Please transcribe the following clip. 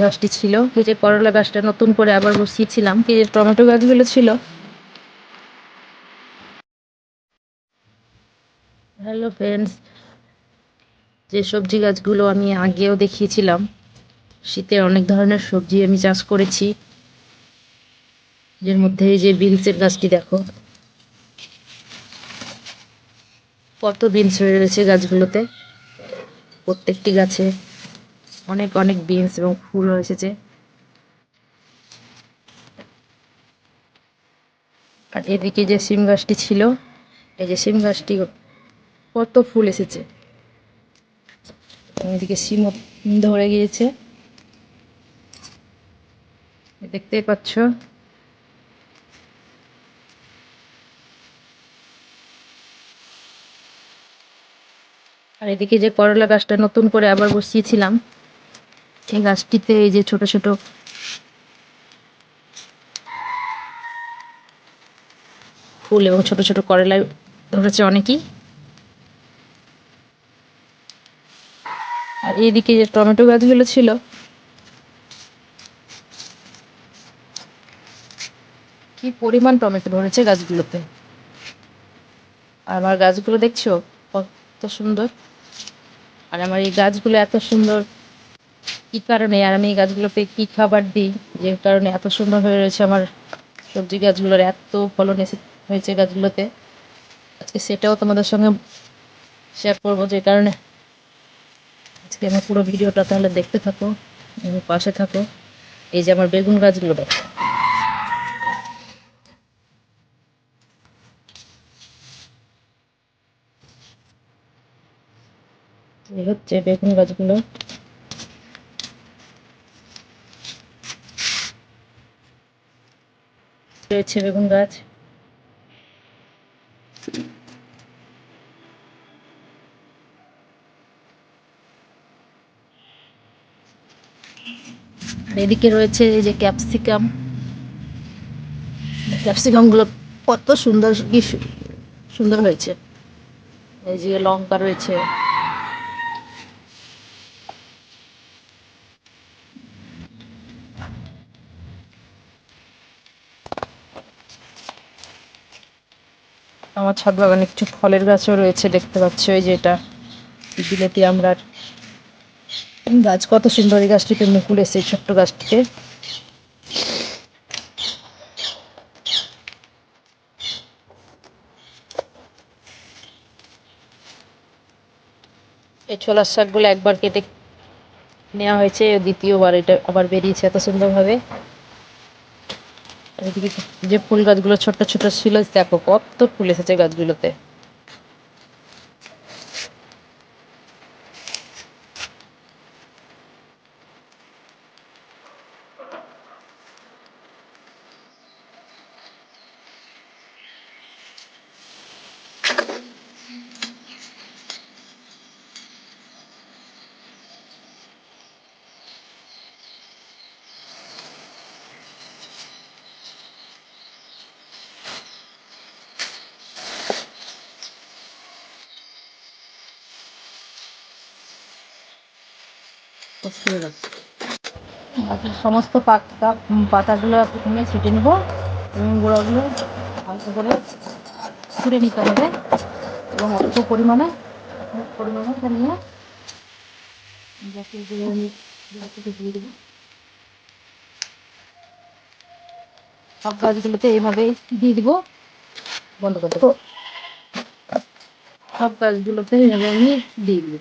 গাছটি ছিল, এই যে করলা গাছটা নতুন করে আবার বসিয়েছিলাম, এই যে টমেটো গাছগুলো ছিল। হ্যালো ফ্রেন্ডস, যে সবজি গাছগুলো আমি আগেও দেখিয়েছিলাম, শীতে অনেক ধরনের সবজি আমি চাষ করেছি। এর মধ্যে এই যে বিনসের গাছটি দেখো। কত বিনস হয়ে রয়েছে গাছগুলোতে, প্রত্যেকটি গাছে। অনেক অনেক বিনস এবং ফুল এসেছে। আর এদিকে যে সিম গাছটি ছিল, এই যে সিম গাছটি কত ফুল এসেছে। এদিকে সিমও ধরে গিয়েছে। দেখতেই পাচ্ছ। আর এদিকে যে করলা গাছটা নতুন করে আবার বসিয়েছিলাম সেই গাছটিতে এই যে ছোট ছোট ফুল এবং ছোট ছোট করলা ধরেছে অনেকই। আর এইদিকে যে টমেটো গাছগুলো ছিল, কি পরিমাণ টমেটো ধরেছে গাছগুলোতে। আর আমার গাছগুলো দেখছ কত সুন্দর। আর আমার এই গাছগুলো এত সুন্দর কি কারণে আর আমি এই গাছগুলোতে কি খাবার দিই? যে কারণে এত সুন্দর হয়ে রয়েছে আমার সবজি গাছগুলোর, এত ফলন এসে হয়েছে গাছগুলোতে। আজকে সেটাও তোমাদের সঙ্গে শেয়ার করব যে কারণে। আজকে আমার পুরো ভিডিওটা তাহলে দেখতে থাকো, এবং পাশে থাকো। এই যে আমার বেগুন গাছগুলো দেখো। এই হচ্ছে বেগুন গাছগুলো। রয়েছে বেগুন গাছ। এদিকে রয়েছে এই যে ক্যাপসিকাম। ক্যাপসিকামগুলো কত সুন্দর কি সুন্দর হয়েছে। এই যে লঙ্কা রয়েছে। আমার ছাদ বাগানে কিছু ফলের গাছও রয়েছে, দেখতে পাচ্ছ। ওই যে এটা, বিলেতি আমরার গাছ। কত সুন্দর এই গাছটিতে মুকুল এসে ছোট্ট গাছটিতে। এই ছোলার শাকগুলো একবার কেটে নেওয়া হয়েছে, দ্বিতীয়বার এটা আবার বেরিয়েছে এত সুন্দরভাবে। এদিকে যে ফুল গাছগুলো ছোট্ট ছোট ছিল দেখো কত ফুল এসেছে গাছগুলোতে। বাকি সমস্ত পাতা পাতাগুলো প্রথমে ছেটে নেব এবং গোড়াগুলো হালকা করে ছুঁড়ে নিতে হবে এবং অল্প পরিমাণে পরিমাণে নিয়ে গ্যাসের দিয়ে আমি দিয়ে দেবো। সব গাছগুলোতে এইভাবেই দিয়ে দিব। বন্ধ করে দেবো। সব গাছগুলোতে এইভাবে আমি দিয়ে দিব।